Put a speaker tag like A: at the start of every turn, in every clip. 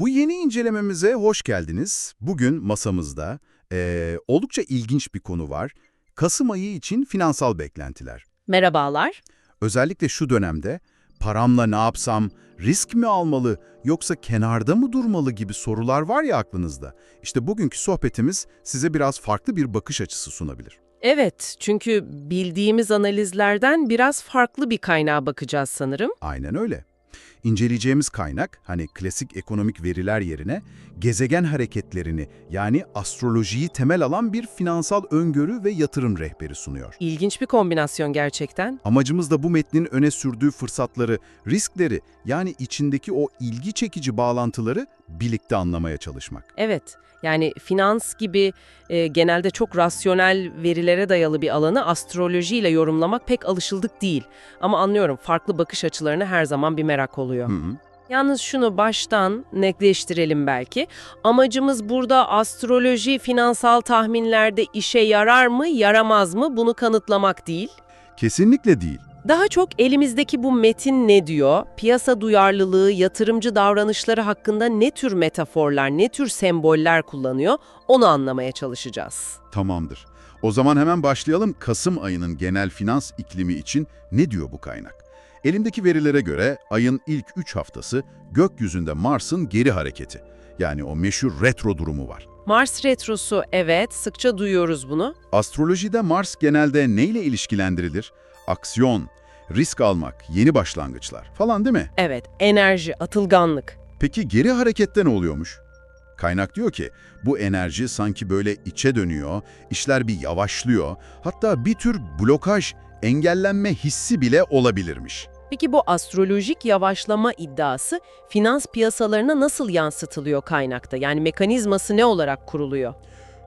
A: Bu yeni incelememize hoş geldiniz. Bugün masamızda eee, oldukça ilginç bir konu var. Kasım ayı için finansal beklentiler.
B: Merhabalar.
A: Özellikle şu dönemde paramla ne yapsam, risk mi almalı yoksa kenarda mı durmalı gibi sorular var ya aklınızda. İşte bugünkü sohbetimiz size biraz farklı bir bakış açısı sunabilir.
B: Evet, çünkü bildiğimiz analizlerden biraz farklı bir kaynağa bakacağız sanırım.
A: Aynen öyle. İnceleyeceğimiz kaynak, hani klasik ekonomik veriler yerine gezegen hareketlerini yani astrolojiyi temel alan bir finansal öngörü ve yatırım rehberi sunuyor.
B: İlginç bir kombinasyon gerçekten.
A: Amacımız da bu metnin öne sürdüğü fırsatları, riskleri yani içindeki o ilgi çekici bağlantıları birlikte anlamaya çalışmak.
B: Evet, yani finans gibi e, genelde çok rasyonel verilere dayalı bir alanı astrolojiyle yorumlamak pek alışıldık değil. Ama anlıyorum farklı bakış açılarına her zaman bir merak oluyor.
A: Hı hı.
B: Yalnız şunu baştan netleştirelim belki. Amacımız burada astroloji finansal tahminlerde işe yarar mı, yaramaz mı bunu kanıtlamak değil.
A: Kesinlikle değil.
B: Daha çok elimizdeki bu metin ne diyor, piyasa duyarlılığı, yatırımcı davranışları hakkında ne tür metaforlar, ne tür semboller kullanıyor onu anlamaya çalışacağız.
A: Tamamdır. O zaman hemen başlayalım Kasım ayının genel finans iklimi için ne diyor bu kaynak? Elimdeki verilere göre ayın ilk 3 haftası gökyüzünde Mars'ın geri hareketi. Yani o meşhur retro durumu var.
B: Mars retrosu evet, sıkça duyuyoruz bunu.
A: Astrolojide Mars genelde neyle ilişkilendirilir? Aksiyon, risk almak, yeni başlangıçlar falan değil mi?
B: Evet, enerji, atılganlık.
A: Peki geri harekette ne oluyormuş? Kaynak diyor ki bu enerji sanki böyle içe dönüyor, işler bir yavaşlıyor, hatta bir tür blokaj, engellenme hissi bile olabilirmiş.
B: Peki bu astrolojik yavaşlama iddiası finans piyasalarına nasıl yansıtılıyor kaynakta? Yani mekanizması ne olarak kuruluyor?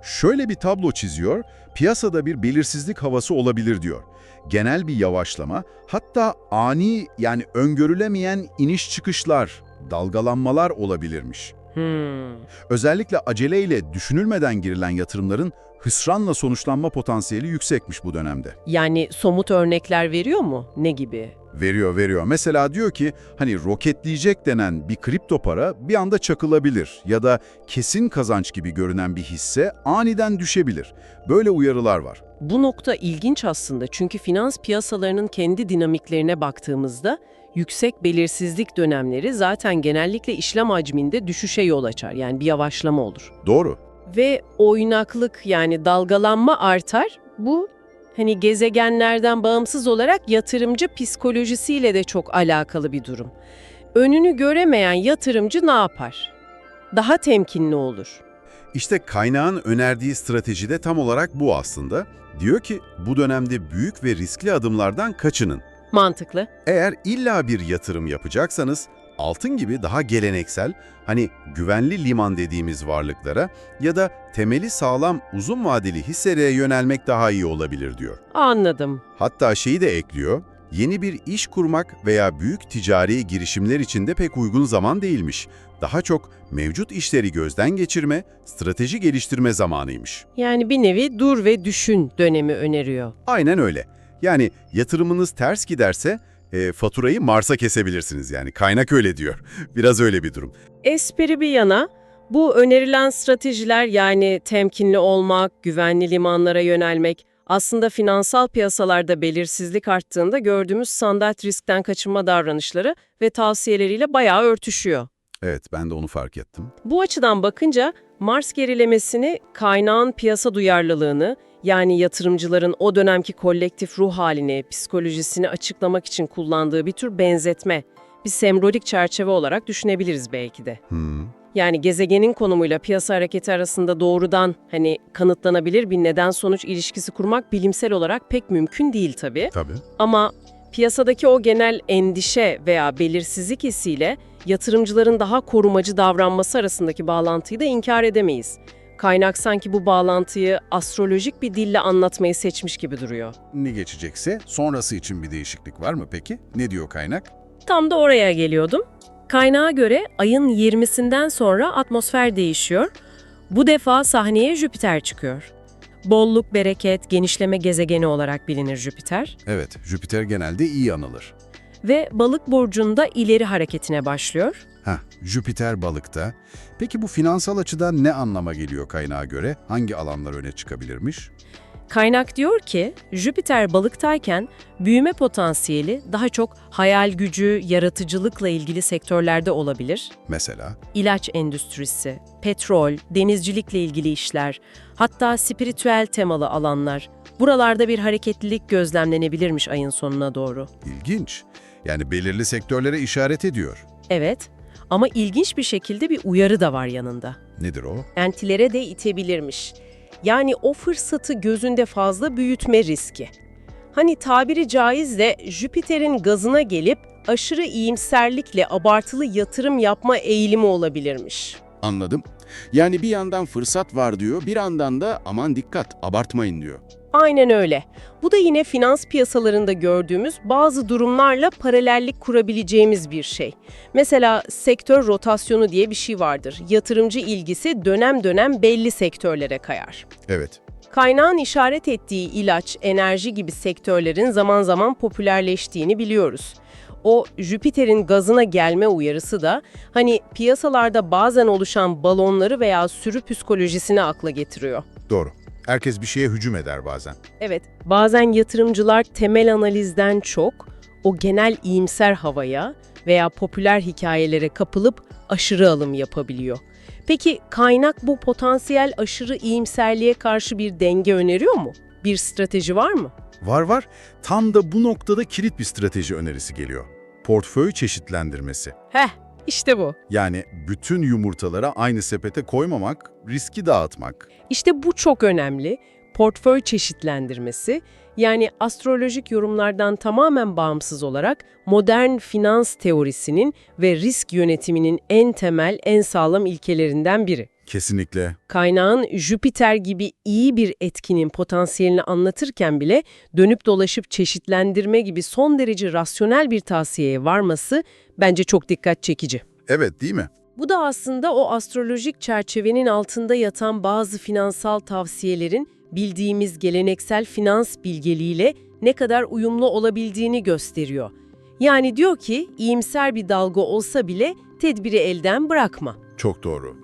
A: Şöyle bir tablo çiziyor, piyasada bir belirsizlik havası olabilir diyor. Genel bir yavaşlama, hatta ani yani öngörülemeyen iniş çıkışlar, dalgalanmalar olabilirmiş.
B: Hmm.
A: Özellikle aceleyle düşünülmeden girilen yatırımların hısranla sonuçlanma potansiyeli yüksekmiş bu dönemde.
B: Yani somut örnekler veriyor mu? Ne gibi?
A: Veriyor veriyor. Mesela diyor ki hani roketleyecek denen bir kripto para bir anda çakılabilir ya da kesin kazanç gibi görünen bir hisse aniden düşebilir. Böyle uyarılar var.
B: Bu nokta ilginç aslında çünkü finans piyasalarının kendi dinamiklerine baktığımızda yüksek belirsizlik dönemleri zaten genellikle işlem hacminde düşüşe yol açar. Yani bir yavaşlama olur.
A: Doğru.
B: Ve oynaklık yani dalgalanma artar. Bu hani gezegenlerden bağımsız olarak yatırımcı psikolojisiyle de çok alakalı bir durum. Önünü göremeyen yatırımcı ne yapar? Daha temkinli olur.
A: İşte kaynağın önerdiği strateji de tam olarak bu aslında. Diyor ki bu dönemde büyük ve riskli adımlardan kaçının.
B: Mantıklı.
A: Eğer illa bir yatırım yapacaksanız altın gibi daha geleneksel, hani güvenli liman dediğimiz varlıklara ya da temeli sağlam uzun vadeli hisselere yönelmek daha iyi olabilir diyor.
B: Anladım.
A: Hatta şeyi de ekliyor, yeni bir iş kurmak veya büyük ticari girişimler için de pek uygun zaman değilmiş. Daha çok mevcut işleri gözden geçirme, strateji geliştirme zamanıymış.
B: Yani bir nevi dur ve düşün dönemi öneriyor.
A: Aynen öyle. Yani yatırımınız ters giderse e, faturayı Mars'a kesebilirsiniz yani. Kaynak öyle diyor. Biraz öyle bir durum.
B: Espri bir yana, bu önerilen stratejiler yani temkinli olmak, güvenli limanlara yönelmek, aslında finansal piyasalarda belirsizlik arttığında gördüğümüz standart riskten kaçınma davranışları ve tavsiyeleriyle bayağı örtüşüyor.
A: Evet ben de onu fark ettim.
B: Bu açıdan bakınca Mars gerilemesini kaynağın piyasa duyarlılığını yani yatırımcıların o dönemki kolektif ruh halini, psikolojisini açıklamak için kullandığı bir tür benzetme, bir sembolik çerçeve olarak düşünebiliriz belki de.
A: Hmm.
B: Yani gezegenin konumuyla piyasa hareketi arasında doğrudan hani kanıtlanabilir bir neden-sonuç ilişkisi kurmak bilimsel olarak pek mümkün değil tabii.
A: Tabii.
B: Ama piyasadaki o genel endişe veya belirsizlik hissiyle yatırımcıların daha korumacı davranması arasındaki bağlantıyı da inkar edemeyiz. Kaynak sanki bu bağlantıyı astrolojik bir dille anlatmayı seçmiş gibi duruyor.
A: Ne geçecekse sonrası için bir değişiklik var mı peki? Ne diyor kaynak?
B: Tam da oraya geliyordum. Kaynağa göre ayın 20'sinden sonra atmosfer değişiyor. Bu defa sahneye Jüpiter çıkıyor. Bolluk, bereket, genişleme gezegeni olarak bilinir Jüpiter.
A: Evet, Jüpiter genelde iyi anılır.
B: Ve balık burcunda ileri hareketine başlıyor.
A: Heh, Jüpiter balıkta. Peki bu finansal açıdan ne anlama geliyor kaynağa göre? Hangi alanlar öne çıkabilirmiş?
B: Kaynak diyor ki, Jüpiter balıktayken büyüme potansiyeli daha çok hayal gücü, yaratıcılıkla ilgili sektörlerde olabilir.
A: Mesela
B: İlaç endüstrisi, petrol, denizcilikle ilgili işler, hatta spiritüel temalı alanlar. Buralarda bir hareketlilik gözlemlenebilirmiş ayın sonuna doğru.
A: ilginç. Yani belirli sektörlere işaret ediyor.
B: Evet ama ilginç bir şekilde bir uyarı da var yanında.
A: Nedir o?
B: Entilere de itebilirmiş. Yani o fırsatı gözünde fazla büyütme riski. Hani tabiri caizse Jüpiter'in gazına gelip aşırı iyimserlikle abartılı yatırım yapma eğilimi olabilirmiş.
C: Anladım. Yani bir yandan fırsat var diyor, bir yandan da aman dikkat, abartmayın diyor.
B: Aynen öyle. Bu da yine finans piyasalarında gördüğümüz bazı durumlarla paralellik kurabileceğimiz bir şey. Mesela sektör rotasyonu diye bir şey vardır. Yatırımcı ilgisi dönem dönem belli sektörlere kayar.
A: Evet.
B: Kaynağın işaret ettiği ilaç, enerji gibi sektörlerin zaman zaman popülerleştiğini biliyoruz. O Jüpiter'in gazına gelme uyarısı da hani piyasalarda bazen oluşan balonları veya sürü psikolojisini akla getiriyor.
A: Doğru. Herkes bir şeye hücum eder bazen.
B: Evet, bazen yatırımcılar temel analizden çok o genel iyimser havaya veya popüler hikayelere kapılıp aşırı alım yapabiliyor. Peki kaynak bu potansiyel aşırı iyimserliğe karşı bir denge öneriyor mu? Bir strateji var mı?
A: Var var. Tam da bu noktada kilit bir strateji önerisi geliyor. Portföy çeşitlendirmesi.
B: Heh, işte bu.
A: Yani bütün yumurtalara aynı sepete koymamak, riski dağıtmak.
B: İşte bu çok önemli. Portföy çeşitlendirmesi, yani astrolojik yorumlardan tamamen bağımsız olarak modern finans teorisinin ve risk yönetiminin en temel, en sağlam ilkelerinden biri.
A: Kesinlikle.
B: Kaynağın Jüpiter gibi iyi bir etkinin potansiyelini anlatırken bile dönüp dolaşıp çeşitlendirme gibi son derece rasyonel bir tavsiyeye varması bence çok dikkat çekici.
A: Evet değil mi?
B: Bu da aslında o astrolojik çerçevenin altında yatan bazı finansal tavsiyelerin bildiğimiz geleneksel finans bilgeliğiyle ne kadar uyumlu olabildiğini gösteriyor. Yani diyor ki iyimser bir dalga olsa bile tedbiri elden bırakma.
A: Çok doğru.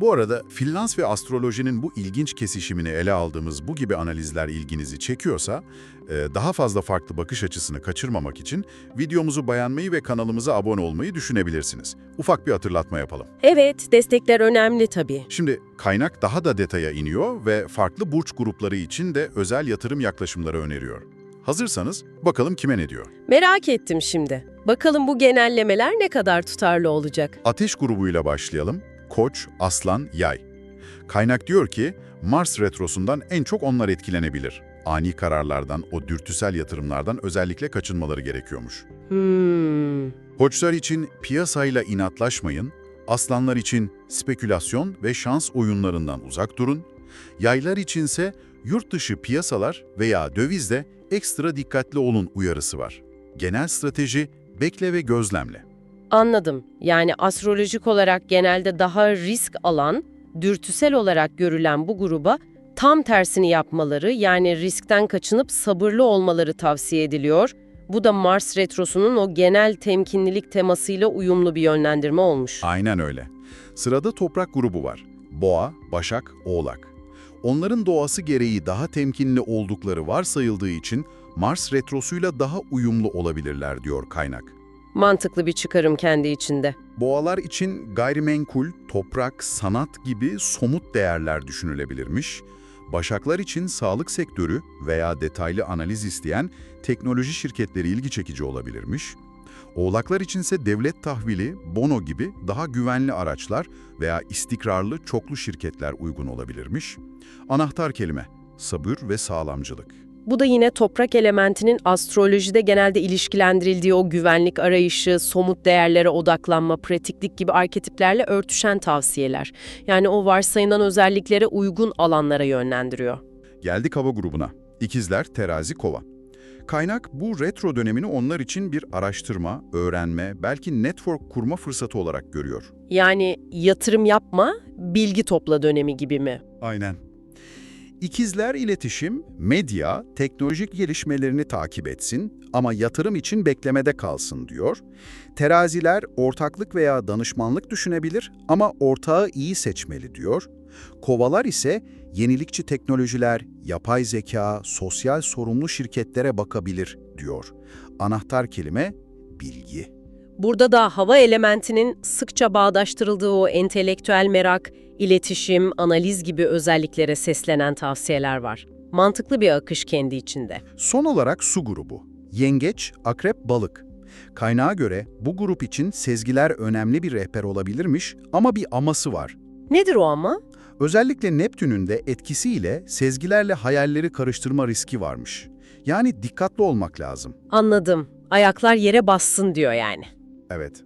A: Bu arada finans ve astrolojinin bu ilginç kesişimini ele aldığımız bu gibi analizler ilginizi çekiyorsa, e, daha fazla farklı bakış açısını kaçırmamak için videomuzu beğenmeyi ve kanalımıza abone olmayı düşünebilirsiniz. Ufak bir hatırlatma yapalım.
B: Evet, destekler önemli tabii.
A: Şimdi kaynak daha da detaya iniyor ve farklı burç grupları için de özel yatırım yaklaşımları öneriyor. Hazırsanız bakalım kime ne diyor?
B: Merak ettim şimdi. Bakalım bu genellemeler ne kadar tutarlı olacak?
A: Ateş grubuyla başlayalım. Koç, Aslan, Yay. Kaynak diyor ki Mars retrosundan en çok onlar etkilenebilir. Ani kararlardan, o dürtüsel yatırımlardan özellikle kaçınmaları gerekiyormuş.
B: Hmm.
A: Koçlar için piyasayla inatlaşmayın, aslanlar için spekülasyon ve şans oyunlarından uzak durun, yaylar içinse yurt dışı piyasalar veya dövizde ekstra dikkatli olun uyarısı var. Genel strateji bekle ve gözlemle.
B: Anladım. Yani astrolojik olarak genelde daha risk alan, dürtüsel olarak görülen bu gruba tam tersini yapmaları yani riskten kaçınıp sabırlı olmaları tavsiye ediliyor. Bu da Mars retrosunun o genel temkinlilik temasıyla uyumlu bir yönlendirme olmuş.
A: Aynen öyle. Sırada toprak grubu var. Boğa, Başak, Oğlak. Onların doğası gereği daha temkinli oldukları varsayıldığı için Mars retrosuyla daha uyumlu olabilirler diyor kaynak.
B: Mantıklı bir çıkarım kendi içinde.
A: Boğalar için gayrimenkul, toprak, sanat gibi somut değerler düşünülebilirmiş. Başaklar için sağlık sektörü veya detaylı analiz isteyen teknoloji şirketleri ilgi çekici olabilirmiş. Oğlaklar içinse devlet tahvili, bono gibi daha güvenli araçlar veya istikrarlı çoklu şirketler uygun olabilirmiş. Anahtar kelime, sabır ve sağlamcılık.
B: Bu da yine toprak elementinin astrolojide genelde ilişkilendirildiği o güvenlik arayışı, somut değerlere odaklanma, pratiklik gibi arketiplerle örtüşen tavsiyeler. Yani o varsayılan özelliklere uygun alanlara yönlendiriyor.
A: Geldik hava grubuna. İkizler, terazi, kova. Kaynak bu retro dönemini onlar için bir araştırma, öğrenme, belki network kurma fırsatı olarak görüyor.
B: Yani yatırım yapma, bilgi topla dönemi gibi mi?
A: Aynen. İkizler iletişim, medya, teknolojik gelişmelerini takip etsin ama yatırım için beklemede kalsın diyor. Teraziler ortaklık veya danışmanlık düşünebilir ama ortağı iyi seçmeli diyor. Kovalar ise yenilikçi teknolojiler, yapay zeka, sosyal sorumlu şirketlere bakabilir diyor. Anahtar kelime bilgi.
B: Burada da hava elementinin sıkça bağdaştırıldığı o entelektüel merak, iletişim, analiz gibi özelliklere seslenen tavsiyeler var. Mantıklı bir akış kendi içinde.
A: Son olarak su grubu. Yengeç, akrep, balık. Kaynağa göre bu grup için sezgiler önemli bir rehber olabilirmiş ama bir aması var.
B: Nedir o ama?
A: Özellikle Neptün'ün de etkisiyle sezgilerle hayalleri karıştırma riski varmış. Yani dikkatli olmak lazım.
B: Anladım. Ayaklar yere bassın diyor yani.
A: Evet.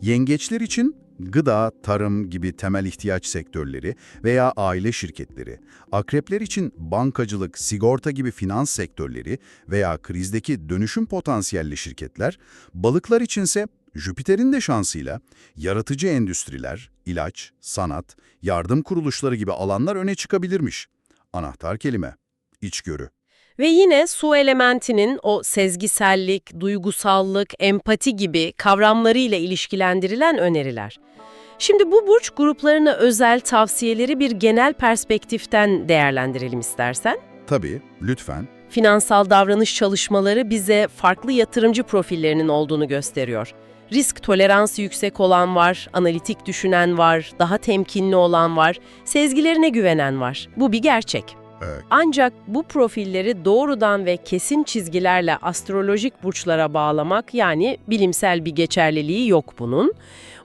A: Yengeçler için gıda, tarım gibi temel ihtiyaç sektörleri veya aile şirketleri, akrepler için bankacılık, sigorta gibi finans sektörleri veya krizdeki dönüşüm potansiyelli şirketler, balıklar içinse Jüpiter'in de şansıyla yaratıcı endüstriler, ilaç, sanat, yardım kuruluşları gibi alanlar öne çıkabilirmiş. Anahtar kelime, içgörü.
B: Ve yine su elementinin o sezgisellik, duygusallık, empati gibi kavramlarıyla ilişkilendirilen öneriler. Şimdi bu burç gruplarına özel tavsiyeleri bir genel perspektiften değerlendirelim istersen.
A: Tabii, lütfen.
B: Finansal davranış çalışmaları bize farklı yatırımcı profillerinin olduğunu gösteriyor. Risk toleransı yüksek olan var, analitik düşünen var, daha temkinli olan var, sezgilerine güvenen var. Bu bir gerçek. Ancak bu profilleri doğrudan ve kesin çizgilerle astrolojik burçlara bağlamak yani bilimsel bir geçerliliği yok bunun.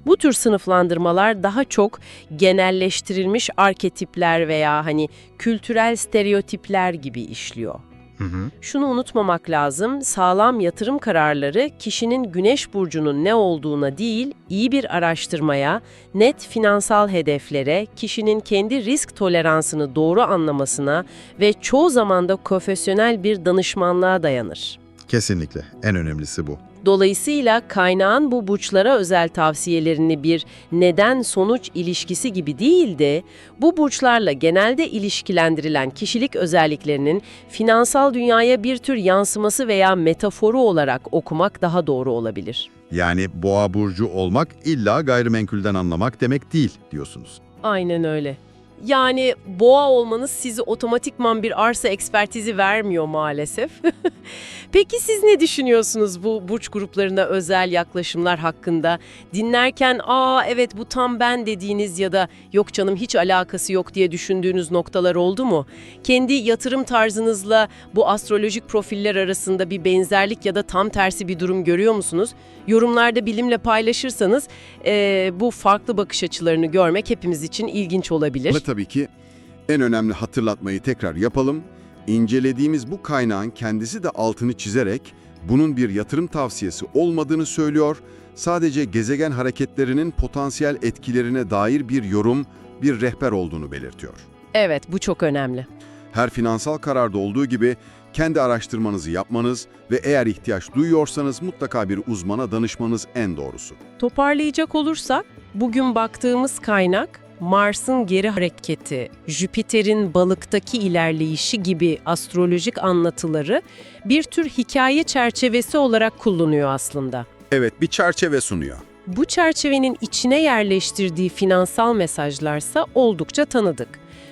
B: Bu tür sınıflandırmalar daha çok genelleştirilmiş arketipler veya hani kültürel stereotipler gibi işliyor.
A: Hı hı.
B: Şunu unutmamak lazım, sağlam yatırım kararları kişinin güneş burcunun ne olduğuna değil, iyi bir araştırmaya, net finansal hedeflere, kişinin kendi risk toleransını doğru anlamasına ve çoğu zaman da profesyonel bir danışmanlığa dayanır.
D: Kesinlikle. En önemlisi bu.
B: Dolayısıyla kaynağın bu burçlara özel tavsiyelerini bir neden-sonuç ilişkisi gibi değil de bu burçlarla genelde ilişkilendirilen kişilik özelliklerinin finansal dünyaya bir tür yansıması veya metaforu olarak okumak daha doğru olabilir.
D: Yani boğa burcu olmak illa gayrimenkulden anlamak demek değil diyorsunuz.
B: Aynen öyle. Yani boğa olmanız sizi otomatikman bir arsa ekspertizi vermiyor maalesef. Peki siz ne düşünüyorsunuz bu burç gruplarına özel yaklaşımlar hakkında? Dinlerken aa evet bu tam ben dediğiniz ya da yok canım hiç alakası yok diye düşündüğünüz noktalar oldu mu? Kendi yatırım tarzınızla bu astrolojik profiller arasında bir benzerlik ya da tam tersi bir durum görüyor musunuz? Yorumlarda bilimle paylaşırsanız eee, bu farklı bakış açılarını görmek hepimiz için ilginç olabilir.
C: Tabii ki en önemli hatırlatmayı tekrar yapalım. İncelediğimiz bu kaynağın kendisi de altını çizerek bunun bir yatırım tavsiyesi olmadığını söylüyor. Sadece gezegen hareketlerinin potansiyel etkilerine dair bir yorum, bir rehber olduğunu belirtiyor.
B: Evet, bu çok önemli.
C: Her finansal kararda olduğu gibi kendi araştırmanızı yapmanız ve eğer ihtiyaç duyuyorsanız mutlaka bir uzmana danışmanız en doğrusu.
B: Toparlayacak olursak, bugün baktığımız kaynak Mars'ın geri hareketi, Jüpiter'in balıktaki ilerleyişi gibi astrolojik anlatıları bir tür hikaye çerçevesi olarak kullanıyor aslında.
C: Evet, bir çerçeve sunuyor.
B: Bu çerçevenin içine yerleştirdiği finansal mesajlarsa oldukça tanıdık.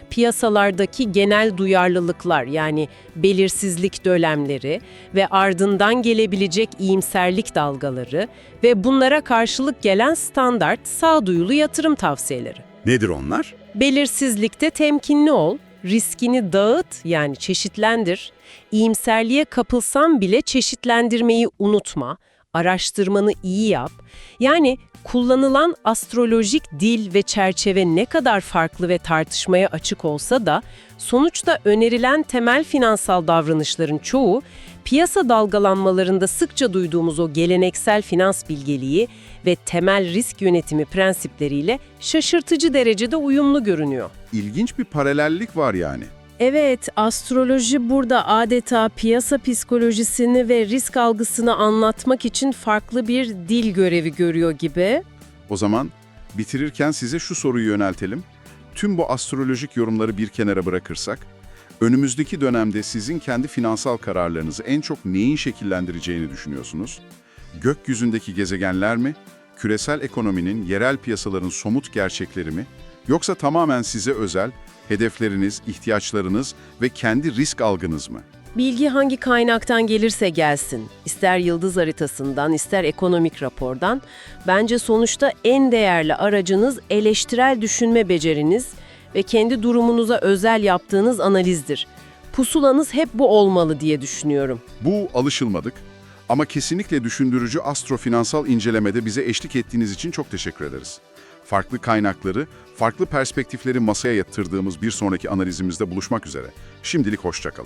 B: Piyasalardaki genel duyarlılıklar yani belirsizlik dönemleri ve ardından gelebilecek iyimserlik dalgaları ve bunlara karşılık gelen standart sağduyulu yatırım tavsiyeleri.
C: Nedir onlar?
B: Belirsizlikte temkinli ol, riskini dağıt yani çeşitlendir, iyimserliğe kapılsan bile çeşitlendirmeyi unutma, araştırmanı iyi yap. Yani kullanılan astrolojik dil ve çerçeve ne kadar farklı ve tartışmaya açık olsa da sonuçta önerilen temel finansal davranışların çoğu piyasa dalgalanmalarında sıkça duyduğumuz o geleneksel finans bilgeliği ve temel risk yönetimi prensipleriyle şaşırtıcı derecede uyumlu görünüyor.
C: İlginç bir paralellik var yani.
B: Evet, astroloji burada adeta piyasa psikolojisini ve risk algısını anlatmak için farklı bir dil görevi görüyor gibi.
A: O zaman bitirirken size şu soruyu yöneltelim. Tüm bu astrolojik yorumları bir kenara bırakırsak, Önümüzdeki dönemde sizin kendi finansal kararlarınızı en çok neyin şekillendireceğini düşünüyorsunuz? Gökyüzündeki gezegenler mi? Küresel ekonominin, yerel piyasaların somut gerçekleri mi? Yoksa tamamen size özel, hedefleriniz, ihtiyaçlarınız ve kendi risk algınız mı?
B: Bilgi hangi kaynaktan gelirse gelsin, ister yıldız haritasından, ister ekonomik rapordan, bence sonuçta en değerli aracınız eleştirel düşünme beceriniz ve kendi durumunuza özel yaptığınız analizdir. Pusulanız hep bu olmalı diye düşünüyorum.
A: Bu alışılmadık ama kesinlikle düşündürücü astrofinansal incelemede bize eşlik ettiğiniz için çok teşekkür ederiz. Farklı kaynakları, farklı perspektifleri masaya yatırdığımız bir sonraki analizimizde buluşmak üzere. Şimdilik hoşçakalın.